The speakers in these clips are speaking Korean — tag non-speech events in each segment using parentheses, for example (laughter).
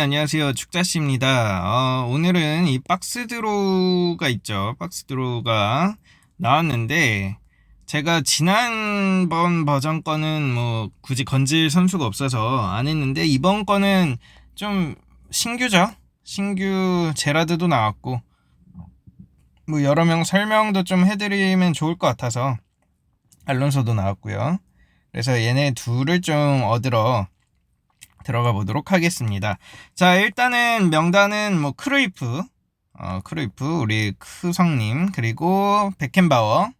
안녕하세요. 축자씨입니다. 어, 오늘은 이 박스 드로우가 있죠. 박스 드로우가 나왔는데, 제가 지난번 버전 거는 뭐 굳이 건질 선수가 없어서 안 했는데, 이번 거는 좀 신규죠. 신규 제라드도 나왔고, 뭐 여러 명 설명도 좀 해드리면 좋을 것 같아서, 알론소도 나왔고요. 그래서 얘네 둘을 좀 얻으러 들어가 보도록 하겠습니다. 자, 일단은 명단은 뭐 크루이프, 어, 크루이프, 우리 크성님, 그리고 베켄바워,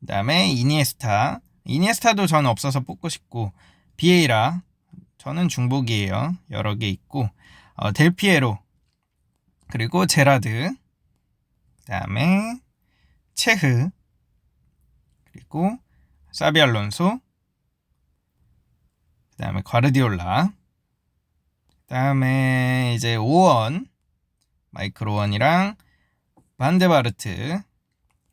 그 다음에 이니에스타. 이니에스타도 전 없어서 뽑고 싶고, 비에이라, 저는 중복이에요. 여러 개 있고, 어, 델피에로, 그리고 제라드, 그 다음에 체흐, 그리고 사비 알론소, 그 다음에 과르디올라 그 다음에 이제 오원 마이크로원이랑 반데바르트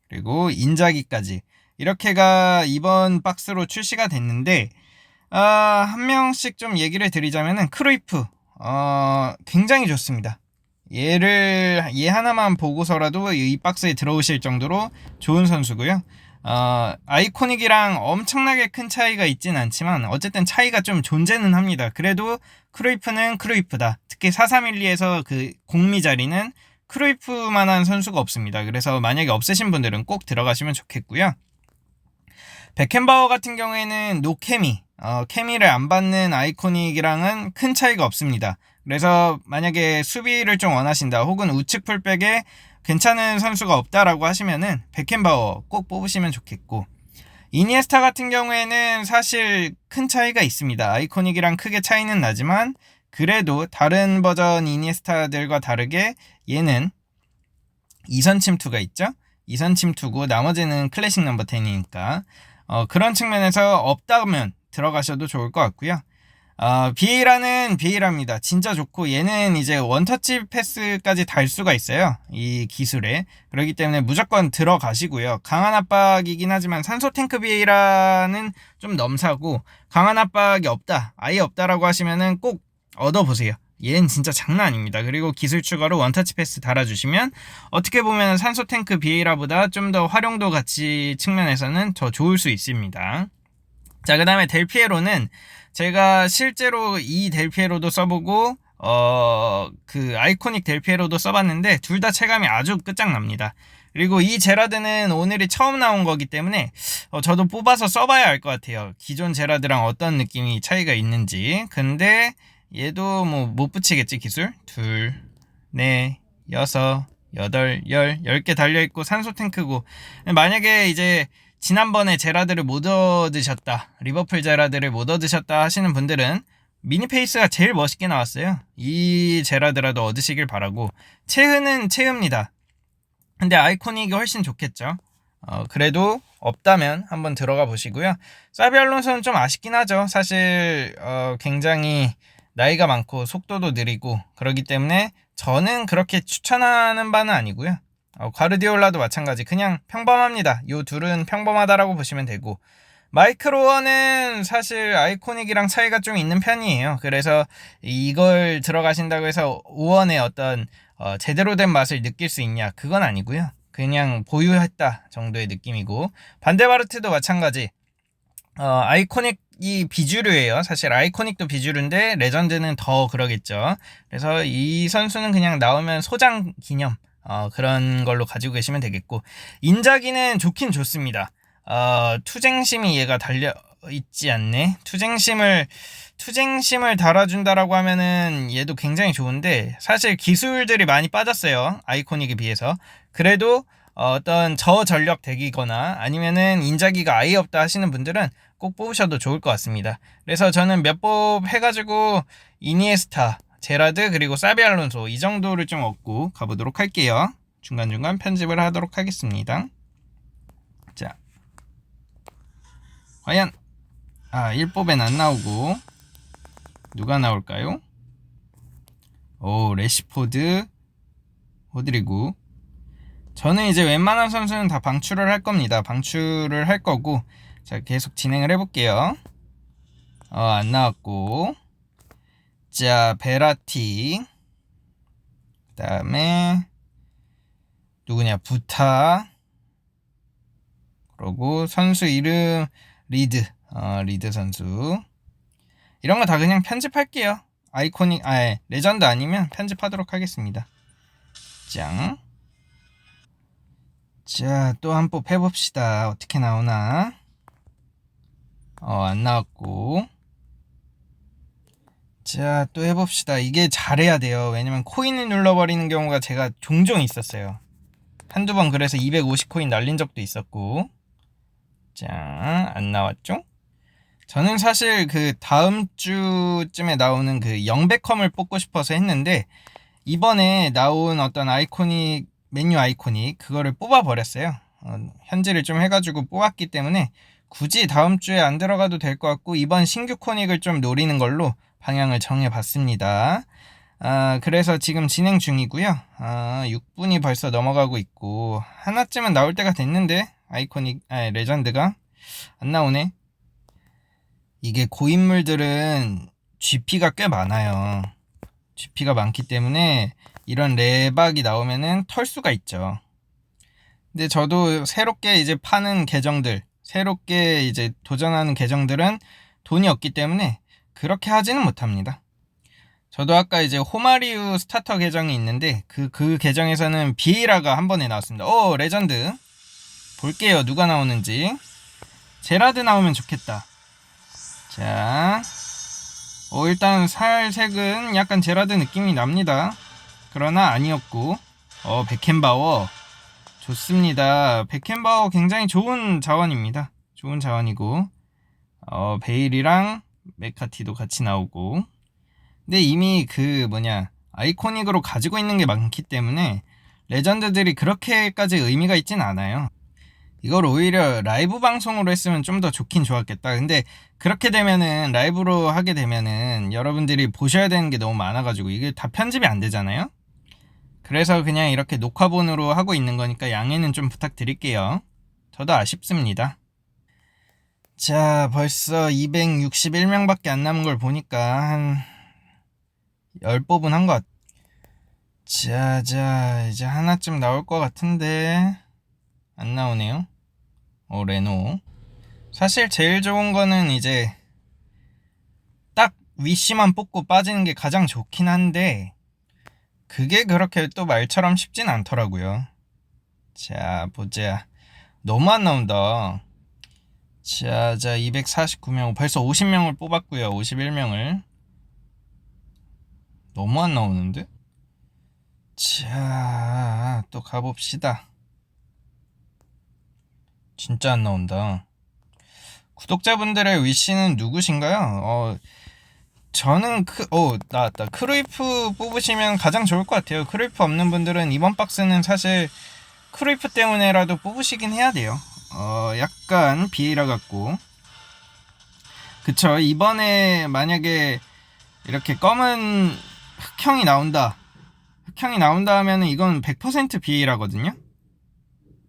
그리고 인자기까지 이렇게가 이번 박스로 출시가 됐는데 아, 한 명씩 좀 얘기를 드리자면은 크루이프 어, 굉장히 좋습니다. 얘를 얘 하나만 보고서라도 이 박스에 들어오실 정도로 좋은 선수고요. 어, 아이코닉이랑 엄청나게 큰 차이가 있진 않지만 어쨌든 차이가 좀 존재는 합니다. 그래도 크루이프는 크루이프다. 특히 4312에서 그 공미 자리는 크루이프만한 선수가 없습니다. 그래서 만약에 없으신 분들은 꼭 들어가시면 좋겠고요. 백햄바워 같은 경우에는 노케미, 어, 케미를 안 받는 아이코닉이랑은 큰 차이가 없습니다. 그래서 만약에 수비를 좀 원하신다 혹은 우측 풀백에 괜찮은 선수가 없다라고 하시면은 베켄바워 꼭 뽑으시면 좋겠고 이니에스타 같은 경우에는 사실 큰 차이가 있습니다. 아이코닉이랑 크게 차이는 나지만 그래도 다른 버전 이니에스타들과 다르게 얘는 이선 침투가 있죠. 이선 침투고 나머지는 클래식 넘버 10이니까 어, 그런 측면에서 없다면 들어가셔도 좋을 것 같고요. 어, 비에이라는 비에이라입니다. 진짜 좋고 얘는 이제 원터치 패스까지 달 수가 있어요. 이 기술에. 그렇기 때문에 무조건 들어가시고요. 강한 압박이긴 하지만 산소 탱크 비에이라는 좀 넘사고 강한 압박이 없다. 아예 없다라고 하시면은 꼭 얻어 보세요. 얘는 진짜 장난 아닙니다. 그리고 기술 추가로 원터치 패스 달아주시면 어떻게 보면 산소 탱크 비에이라보다 좀 더 활용도 가치 측면에서는 더 좋을 수 있습니다. 자, 그 다음에 델피에로는 제가 실제로 이 델피에로도 써보고 어 그 아이코닉 델피에로도 써봤는데 둘 다 체감이 아주 끝장납니다. 그리고 이 제라드는 오늘이 처음 나온 거기 때문에 어 저도 뽑아서 써봐야 알 것 같아요. 기존 제라드랑 어떤 느낌이 차이가 있는지. 근데 얘도 뭐 못 붙이겠지 기술? 둘, 넷, 여섯, 여덟, 열, 열 개 달려있고 산소 탱크고 만약에 이제 지난번에 제라드를 못 얻으셨다. 리버풀 제라드를 못 얻으셨다 하시는 분들은 미니페이스가 제일 멋있게 나왔어요. 이 제라드라도 얻으시길 바라고. 체흐는 체흐입니다. 근데 아이코닉이 훨씬 좋겠죠. 어, 그래도 없다면 한번 들어가 보시고요. 사비 알론소는 좀 아쉽긴 하죠. 사실 어, 굉장히 나이가 많고 속도도 느리고 그러기 때문에 저는 그렇게 추천하는 바는 아니고요. 어, 과르디올라도 마찬가지. 그냥 평범합니다. 요 둘은 평범하다라고 보시면 되고. 마이크로원은 사실 아이코닉이랑 차이가 좀 있는 편이에요. 그래서 이걸 들어가신다고 해서 5원의 어떤 어, 제대로 된 맛을 느낄 수 있냐? 그건 아니고요. 그냥 보유했다 정도의 느낌이고 반데바르트도 마찬가지. 어, 아이코닉이 비주류예요. 사실 아이코닉도 비주류인데 레전드는 더 그러겠죠. 그래서 이 선수는 그냥 나오면 소장 기념 어, 그런 걸로 가지고 계시면 되겠고 인자기는 좋긴 좋습니다. 어, 투쟁심이 얘가 달려 있지 않네. 투쟁심을 투쟁심을 달아준다라고 하면은 얘도 굉장히 좋은데 사실 기술들이 많이 빠졌어요. 아이코닉에 비해서. 그래도 어떤 저전력 덱이거나 아니면은 인자기가 아예 없다 하시는 분들은 꼭 뽑으셔도 좋을 것 같습니다. 그래서 저는 몇 법 해가지고 이니에스타 제라드 그리고 사비 알론소 이 정도를 좀 얻고 가보도록 할게요. 중간중간 편집을 하도록 하겠습니다. 자, 과연 아 1법엔 안 나오고 누가 나올까요? 오 레시포드 호드리구 저는 이제 웬만한 선수는 다 방출을 할 겁니다. 방출을 할 거고 자 계속 진행을 해볼게요. 어, 안 나왔고 자, 베라티. 그다음에 누구냐? 부타. 그리고 선수 이름 리드. 어, 리드 선수. 이런 거 다 그냥 편집할게요. 아이코닉, 아, 예, 레전드 아니면 편집하도록 하겠습니다. 짱. 자, 또한번 해봅시다. 어떻게 나오나? 어, 안 나왔고. 자, 또 해봅시다. 이게 잘해야 돼요. 왜냐면 코인을 눌러버리는 경우가 제가 종종 있었어요. 한두 번 그래서 250코인 날린 적도 있었고. 자, 안 나왔죠? 저는 사실 그 다음 주쯤에 나오는 그 영백컴을 뽑고 싶어서 했는데, 이번에 나온 어떤 아이코닉, 메뉴 아이코닉, 그거를 뽑아버렸어요. 어, 현질을 좀 해가지고 뽑았기 때문에 굳이 다음 주에 안 들어가도 될 것 같고, 이번 신규 코닉을 좀 노리는 걸로 방향을 정해봤습니다. 아, 그래서 지금 진행 중이고요. 아, 6분이 벌써 넘어가고 있고 하나쯤은 나올 때가 됐는데 아이코닉, 아, 레전드가 안 나오네. 이게 고인물들은 GP가 꽤 많아요. GP가 많기 때문에 이런 레박이 나오면은 털 수가 있죠. 근데 저도 새롭게 이제 파는 계정들, 새롭게 이제 도전하는 계정들은 돈이 없기 때문에 그렇게 하지는 못합니다. 저도 아까 이제 호마리우 스타터 계정이 있는데 그, 그 계정에서는 비에라가 한 번에 나왔습니다. 오, 레전드. 볼게요. 누가 나오는지. 제라드 나오면 좋겠다. 자. 오, 일단 살색은 약간 제라드 느낌이 납니다. 그러나 아니었고. 어, 백햄바워. 좋습니다. 백햄바워 굉장히 좋은 자원입니다. 좋은 자원이고. 어, 베일이랑 메카티도 같이 나오고. 근데 이미 그 뭐냐 아이코닉으로 가지고 있는 게 많기 때문에 레전드들이 그렇게까지 의미가 있진 않아요. 이걸 오히려 라이브 방송으로 했으면 좀 더 좋긴 좋았겠다. 근데 그렇게 되면은 라이브로 하게 되면은 여러분들이 보셔야 되는 게 너무 많아가지고 이게 다 편집이 안 되잖아요. 그래서 그냥 이렇게 녹화본으로 하고 있는 거니까 양해는 좀 부탁드릴게요. 저도 아쉽습니다. 자, 벌써 261명밖에 안 남은 걸 보니까 한 10뽑은 한 것. 자, 자, 이제 하나쯤 나올 것 같은데 안 나오네요. 어, 레노. 사실 제일 좋은 거는 이제 딱 위시만 뽑고 빠지는 게 가장 좋긴 한데 그게 그렇게 또 말처럼 쉽진 않더라고요. 자, 보자. 너무 안 나온다. 자, 자, 249명. 벌써 50명을 뽑았고요. 51명을. 너무 안 나오는데? 자, 또 가봅시다. 진짜 안 나온다. 구독자분들의 위시는 누구신가요? 어, 저는 크, 어, 나왔다. 크루이프 뽑으시면 가장 좋을 것 같아요. 크루이프 없는 분들은 이번 박스는 사실 크루이프 때문에라도 뽑으시긴 해야 돼요. 어, 약간 비에라 같고. 그쵸. 이번에 만약에 이렇게 검은 흑형이 나온다. 흑형이 나온다 하면은 이건 100% 비에라거든요.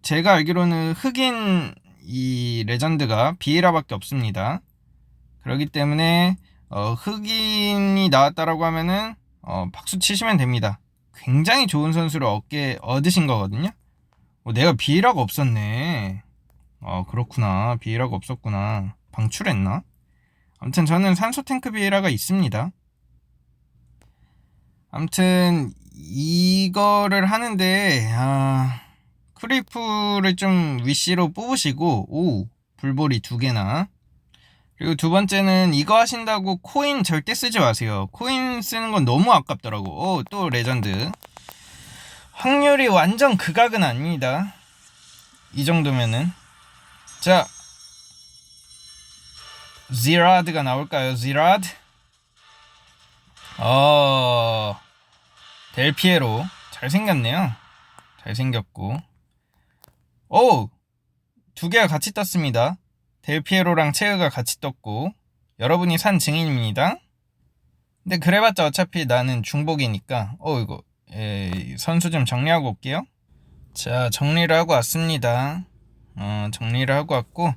제가 알기로는 흑인 이 레전드가 비에라밖에 없습니다. 그렇기 때문에 어, 흑인이 나왔다라고 하면은 어, 박수 치시면 됩니다. 굉장히 좋은 선수를 얻게 얻으신 거거든요. 어, 내가 비에라가 없었네. 어, 그렇구나. 비에라가 없었구나. 방출했나? 아무튼 저는 산소 탱크 비에라가 있습니다. 아무튼 이거를 하는데 아 크리프를 좀 위시로 뽑으시고 오 불볼이 두 개나 그리고 두 번째는 이거 하신다고 코인 절대 쓰지 마세요 코인 쓰는 건 너무 아깝더라고 오또 레전드 확률이 완전 극악은 아닙니다 이 정도면은 자 지라드가 나올까요 지라드 어 델피에로 잘생겼네요 잘생겼고 오! 두 개가 같이 떴습니다. 델피에로랑 체흐가 같이 떴고 여러분이 산 증인입니다. 근데 그래봤자 어차피 나는 중복이니까 어 이거 에이, 선수 좀 정리하고 올게요. 자 정리를 하고 왔습니다. 어 정리를 하고 왔고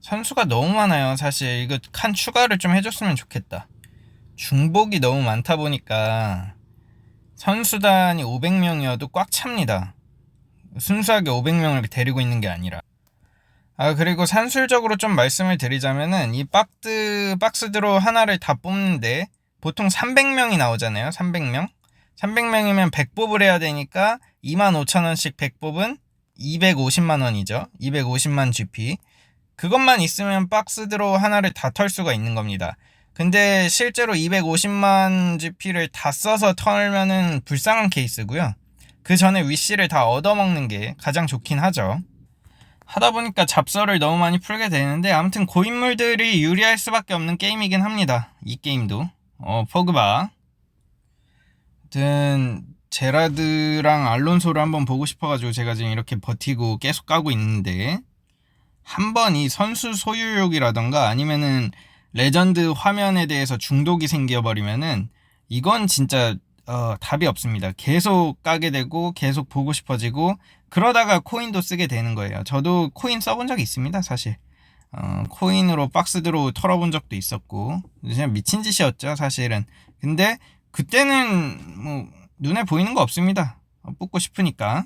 선수가 너무 많아요. 사실 이거 칸 추가를 좀 해줬으면 좋겠다. 중복이 너무 많다 보니까 선수단이 500명이어도 꽉 찹니다. 순수하게 500명을 데리고 있는 게 아니라. 아, 그리고 산술적으로 좀 말씀을 드리자면은 이 박스, 박스드로 하나를 다 뽑는데 보통 300명이 나오잖아요. 300명. 300명이면 100뽑을 해야 되니까 25,000원씩 100뽑은 250만 원이죠. 250만 GP. 그것만 있으면 박스드로 하나를 다 털 수가 있는 겁니다. 근데 실제로 250만 GP를 다 써서 털면은 불쌍한 케이스고요. 그 전에 위시를 다 얻어먹는 게 가장 좋긴 하죠. 하다 보니까 잡서를 너무 많이 풀게 되는데 아무튼 고인물들이 유리할 수밖에 없는 게임이긴 합니다. 이 게임도. 어, 포그바. 아무튼 제라드랑 알론소를 한번 보고 싶어가지고 제가 지금 이렇게 버티고 계속 까고 있는데 한 번 이 선수 소유욕이라던가 아니면은 레전드 화면에 대해서 중독이 생겨버리면은 이건 진짜 어, 답이 없습니다. 계속 까게 되고 계속 보고 싶어지고 그러다가 코인도 쓰게 되는 거예요. 저도 코인 써본 적이 있습니다, 사실. 어, 코인으로 박스드로 털어본 적도 있었고 그냥 미친 짓이었죠, 사실은. 근데 그때는 뭐 눈에 보이는 거 없습니다. 어, 뽑고 싶으니까.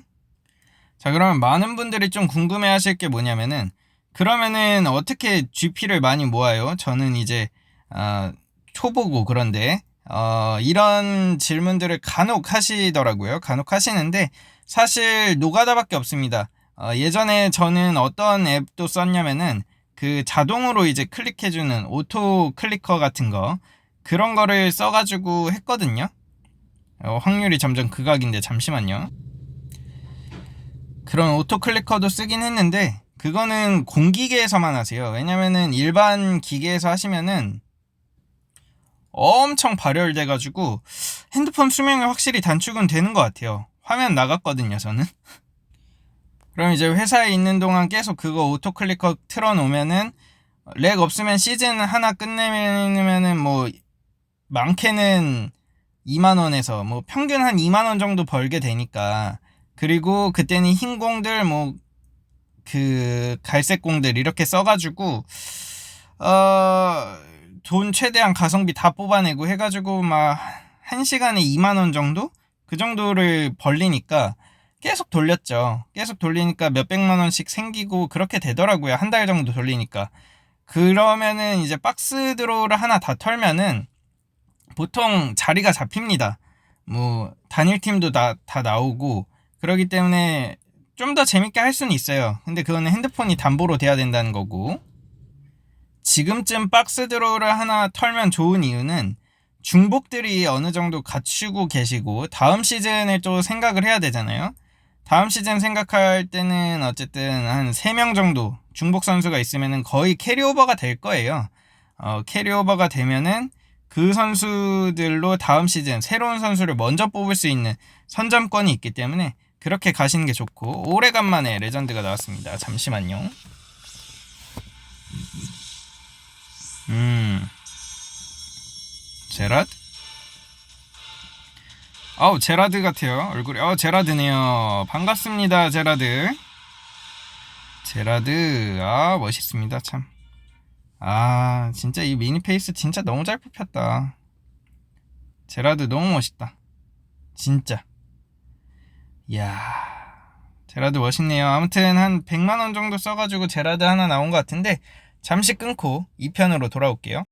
자, 그러면 많은 분들이 좀 궁금해 하실 게 뭐냐면은 그러면은 어떻게 GP를 많이 모아요? 저는 이제 어, 초보고 그런데 어, 이런 질문들을 간혹 하시더라고요. 간혹 하시는데 사실 노가다밖에 없습니다. 어, 예전에 저는 어떤 앱도 썼냐면은 그 자동으로 이제 클릭해주는 오토 클리커 같은 거 그런 거를 써가지고 했거든요. 어, 확률이 점점 극악인데 잠시만요. 그런 오토 클리커도 쓰긴 했는데 그거는 공기계에서만 하세요. 왜냐면은 일반 기계에서 하시면은 엄청 발열돼 가지고 핸드폰 수명이 확실히 단축은 되는 것 같아요. 화면 나갔거든요, 저는. (laughs) 그럼 이제 회사에 있는 동안 계속 그거 오토클리커 틀어 놓으면은 렉 없으면 시즌 하나 끝내면은 뭐 많게는 2만 원에서 뭐 평균 한 2만 원 정도 벌게 되니까 그리고 그때는 흰 공들 뭐 그 갈색 공들 이렇게 써가지고 어, 돈 최대한 가성비 다 뽑아내고 해가지고 막 한 시간에 2만 원 정도 그 정도를 벌리니까 계속 돌렸죠. 계속 돌리니까 몇 백만 원씩 생기고 그렇게 되더라고요. 한 달 정도 돌리니까. 그러면은 이제 박스 드로우를 하나 다 털면은 보통 자리가 잡힙니다. 뭐 단일 팀도 다, 다 나오고 그러기 때문에 좀 더 재밌게 할 수는 있어요. 근데 그거는 핸드폰이 담보로 돼야 된다는 거고. 지금쯤 박스 드로우를 하나 털면 좋은 이유는 중복들이 어느 정도 갖추고 계시고 다음 시즌을 또 생각을 해야 되잖아요. 다음 시즌 생각할 때는 어쨌든 한 3명 정도 중복 선수가 있으면은 거의 캐리오버가 될 거예요. 어, 캐리오버가 되면은 그 선수들로 다음 시즌 새로운 선수를 먼저 뽑을 수 있는 선점권이 있기 때문에 그렇게 가시는 게 좋고 오래간만에 레전드가 나왔습니다. 잠시만요. 음. 제라드? 아우 제라드 같아요 얼굴이 어 제라드네요 반갑습니다 제라드 제라드 아 멋있습니다 참 아 진짜 이 미니페이스 진짜 너무 잘 뽑혔다. 제라드 너무 멋있다. 진짜. 이야 제라드 멋있네요. 아무튼 한 100만원 정도 써가지고 제라드 하나 나온 것 같은데 잠시 끊고 2편으로 돌아올게요